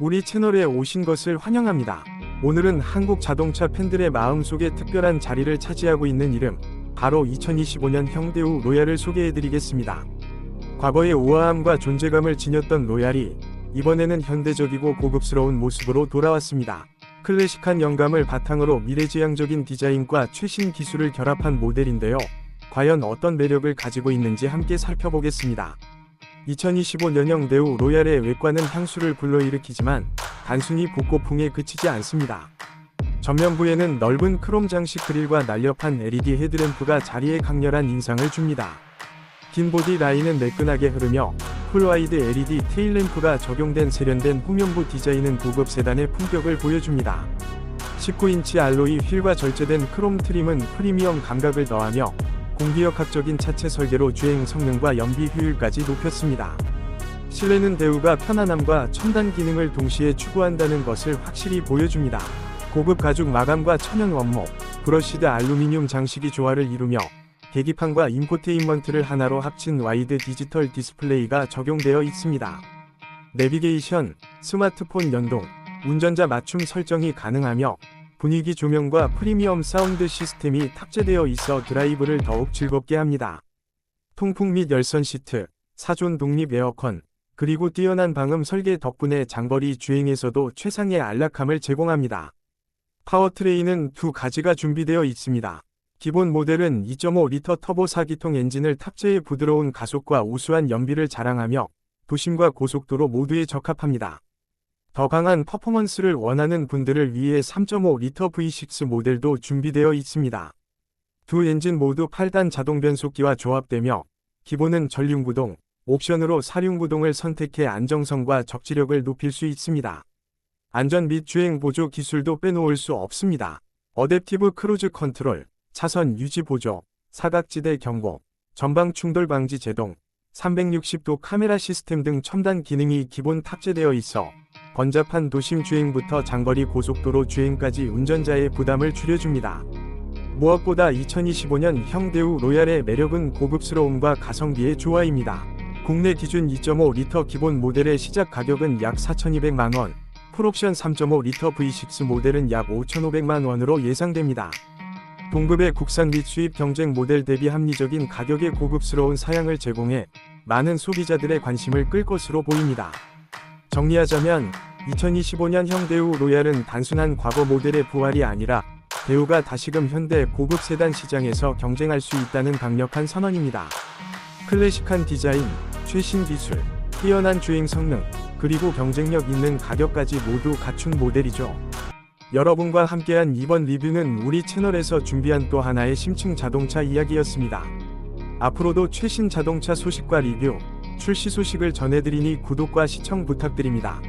우리 채널에 오신 것을 환영합니다. 오늘은 한국 자동차 팬들의 마음속에 특별한 자리를 차지하고 있는 이름, 바로 2025년 형대우 로얄을 소개해드리겠습니다. 과거의 우아함과 존재감을 지녔던 로얄이 이번에는 현대적이고 고급스러운 모습으로 돌아왔습니다. 클래식한 영감을 바탕으로 미래지향적인 디자인과 최신 기술을 결합한 모델인데요. 과연 어떤 매력을 가지고 있는지 함께 살펴보겠습니다. 2025년형 대우 로얄의 외관은 향수를 불러일으키지만 단순히 복고풍에 그치지 않습니다. 전면부에는 넓은 크롬 장식 그릴과 날렵한 LED 헤드램프가 자리에 강렬한 인상을 줍니다. 긴 보디 라인은 매끈하게 흐르며 풀와이드 LED 테일램프가 적용된 세련된 후면부 디자인은 고급 세단의 품격을 보여줍니다. 19인치 알로이 휠과 절제된 크롬 트림은 프리미엄 감각을 더하며 공기역학적인 차체 설계로 주행 성능과 연비 효율까지 높였습니다. 실내는 대우가 편안함과 첨단 기능을 동시에 추구한다는 것을 확실히 보여줍니다. 고급 가죽 마감과 천연 원목, 브러시드 알루미늄 장식이 조화를 이루며 계기판과 인포테인먼트를 하나로 합친 와이드 디지털 디스플레이가 적용되어 있습니다. 내비게이션, 스마트폰 연동, 운전자 맞춤 설정이 가능하며 분위기 조명과 프리미엄 사운드 시스템이 탑재되어 있어 드라이브를 더욱 즐겁게 합니다. 통풍 및 열선 시트, 사존 독립 에어컨, 그리고 뛰어난 방음 설계 덕분에 장거리 주행에서도 최상의 안락함을 제공합니다. 파워트레인은 두 가지가 준비되어 있습니다. 기본 모델은 2.5리터 터보 4기통 엔진을 탑재해 부드러운 가속과 우수한 연비를 자랑하며 도심과 고속도로 모두에 적합합니다. 더 강한 퍼포먼스를 원하는 분들을 위해 3.5리터 V6 모델도 준비되어 있습니다. 두 엔진 모두 8단 자동 변속기와 조합되며 기본은 전륜구동, 옵션으로 사륜구동을 선택해 안정성과 적지력을 높일 수 있습니다. 안전 및 주행 보조 기술도 빼놓을 수 없습니다. 어댑티브 크루즈 컨트롤, 차선 유지 보조, 사각지대 경고, 전방 충돌 방지 제동, 360도 카메라 시스템 등 첨단 기능이 기본 탑재되어 있어 번잡한 도심 주행부터 장거리 고속도로 주행까지 운전자의 부담을 줄여줍니다. 무엇보다 2025년 형대우 로얄의 매력은 고급스러움과 가성비의 조화입니다. 국내 기준 2.5리터 기본 모델의 시작 가격은 약 4,200만원, 풀옵션 3.5리터 V6 모델은 약 5,500만원으로 예상됩니다. 동급의 국산 및 수입 경쟁 모델 대비 합리적인 가격의 고급스러운 사양을 제공해 많은 소비자들의 관심을 끌 것으로 보입니다. 정리하자면 2025년 형 대우 로얄은 단순한 과거 모델의 부활이 아니라 대우가 다시금 현대 고급 세단 시장에서 경쟁할 수 있다는 강력한 선언입니다. 클래식한 디자인, 최신 기술, 뛰어난 주행 성능, 그리고 경쟁력 있는 가격까지 모두 갖춘 모델이죠. 여러분과 함께한 이번 리뷰는 우리 채널에서 준비한 또 하나의 심층 자동차 이야기였습니다. 앞으로도 최신 자동차 소식과 리뷰, 출시 소식을 전해드리니 구독과 시청 부탁드립니다.